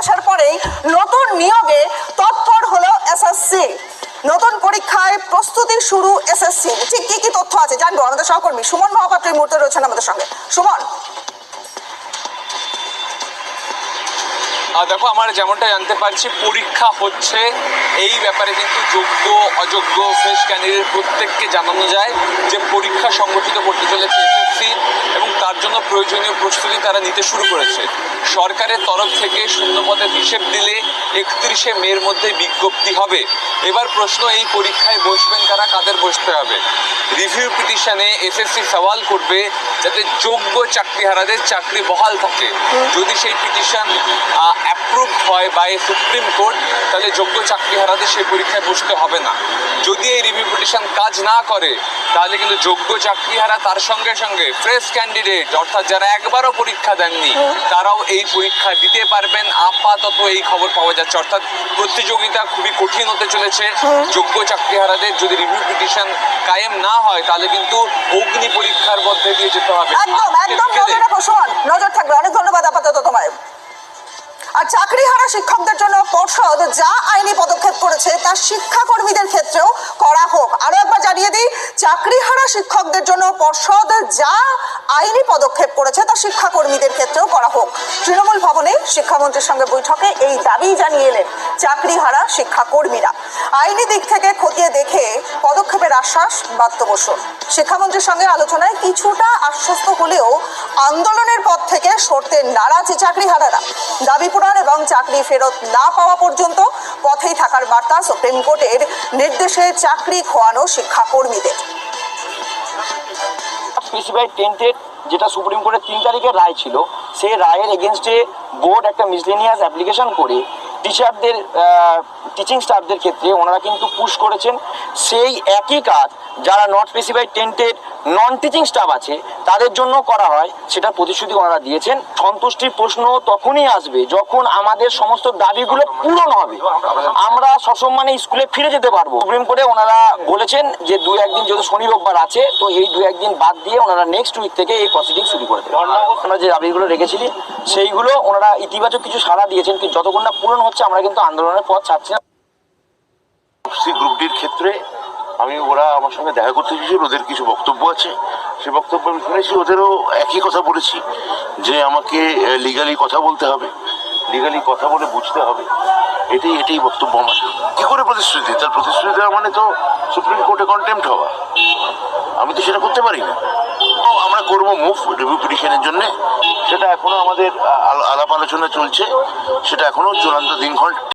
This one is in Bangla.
আসার পরেই নতুন নিয়োগে তৎপর হলো এসএসসি নতুন পরীক্ষায় প্রস্তুতি শুরু এসএসসি ঠিক কি কি তথ্য আছে জানব আমাদের সহকর্মী সুমন মহাপাত্র এই মুহূর্তে রয়েছেন আমাদের সঙ্গে। সুমন। দেখো, আমরা যেমনটা জানতে পারছি, পরীক্ষা হচ্ছে, এই ব্যাপারে কিন্তু যোগ্য, অযোগ্য ফ্রেশ ক্যান্ডিডেট প্রত্যেককে জানানো যায় যে পরীক্ষা সংগঠিত করতে চলেছে এসএসসি এবং তার জন্য প্রয়োজনীয় প্রস্তুতি তারা নিতে শুরু করেছে। সরকারের তরফ থেকে শূন্যপদের হিসেব দিলে একত্রিশে মের মধ্যে বিজ্ঞপ্তি হবে। এবার প্রশ্ন, এই পরীক্ষায় বসবেন কারা, কাদের বসতে হবে? রিভিউ পিটিশনে এসএসসি সওয়াল করবে যাতে যোগ্য চাকরিহারাদের চাকরি বহাল থাকে। যদি সেই পিটিশন অ্যাপ্রুভ হয় বা বাই সুপ্রিম কোর্ট তাহলে যোগ্য চাকরিহারাদের সেই পরীক্ষায় বসতে হবে না। যদি এই রিভিউ পিটিশন কাজ না করে, তাহলে কিন্তু যোগ্য চাকরিহারা তার সঙ্গে সঙ্গে ফ্রেশ ক্যান্ডিডেট অর্থাৎ যারা একবারও পরীক্ষা দেননি তারাও এই পরীক্ষা দিতে পারবেন। আপাতত এই খবর পাওয়া যাচ্ছে। অর্থাৎ প্রতিযোগিতা খুবই কঠিন হতে চলেছে। যোগ্য চাকরিহারাদের যদি রিভিউ পিটিশন কায়েম না হয় তাহলে কিন্তু অগ্নি পরীক্ষার মধ্যে দিয়ে যেতে হবে। একদম একদম নজর থাকবে। অনেক ধন্যবাদ আপাতত তোমায়। আর চাকরিহারা শিক্ষকদের জন্য পর্ষদ যা আইনি পদক্ষেপ করেছে তা শিক্ষাকর্মীদের ক্ষেত্রেও করা হোক আরও একবার জানিয়ে দিই চাকরিহারা শিক্ষকদের জন্য পর্ষদ যা আইনি পদক্ষেপ করেছে তা শিক্ষাকর্মীদের ক্ষেত্রেও করা হোক। তৃণমূল ভবনে শিক্ষামন্ত্রীর সঙ্গে বৈঠকে এই দাবি জানিয়ে এলেন চাকরিহারা শিক্ষাকর্মীরা। আইনি দিক থেকে খতিয়ে দেখে পদক্ষেপের আশ্বাস বাধ্য বসুন। শিক্ষামন্ত্রীর সঙ্গে আলোচনায় কিছুটা আশ্বস্ত হলেও আন্দোলনের পথ থেকে সরতে নারাজ চাকরিহারারা। দাবি পূরণ এবং চাকরি ফেরত না পাওয়া পর্যন্ত পথেই থাকার বার্তা সুপ্রিম কোর্টের নির্দেশে চাকরি খোয়ানো শিক্ষাকর্মীদের। স্পেসিফাইড টেন্টেড যেটা সুপ্রিম কোর্টের তিন তারিখের রায় ছিল, সেই রায়ের এগেনস্টে বোর্ড একটা মিসলেনিয়াস অ্যাপ্লিকেশন করে টিচারদের টিচিং স্টাফদের ক্ষেত্রে ওনারা কিন্তু পুশ করেছেন সেই একই কাজ। যারা not specify tented non teaching staff আছে, তাদের জন্য করা হয়, সেটা প্রতিশ্রুতি ওনারা দিয়েছেন। সন্তুষ্টির প্রশ্ন তখনই আসবে যখন আমাদের সমস্ত দাবিগুলো পূরণ হবে। আমরা সসম্মানে স্কুলে ফিরে যেতে পারব। সুপ্রিম কোর্টে ওনারা বলেছেন যে দু একদিন যদি শনি রোববার আছে তো এই দু একদিন বাদ দিয়ে ওনারা নেক্সট উইক থেকে এই প্রসিডিং শুরু করে দেবেন। আমরা যে দাবিগুলো রেখেছিলি সেইগুলো ওনারা ইতিবাচক কিছু সাড়া দিয়েছেন কিন্তু যতক্ষণ না পূরণ হচ্ছে আমরা কিন্তু আন্দোলনের পথ ছাড়ছি না। সি গ্রুপটির ক্ষেত্রে আমি ওরা আমার সঙ্গে দেখা করতে এসেছিল ওদের কিছু বক্তব্য আছে। সে বক্তব্য আমি শুনেছি ওদেরও একই কথা বলেছি যে আমাকে লিগালি কথা বলতে হবে। লিগালি কথা বলে বুঝতে হবে। এটাই এটাই বক্তব্য আমার। কী করে প্রতিশ্রুতি? তার প্রতিশ্রুতি দেওয়া মানে তো সুপ্রিম কোর্টে কন্টেম্প হওয়া। আমি তো সেটা করতে পারি না তো আমরা করব মুভ রিভিউ পিটিশনের জন্য। সেটা এখনও আমাদের আলাপ আলোচনা চলছে। সেটা এখনও চূড়ান্ত দিনক্ষণ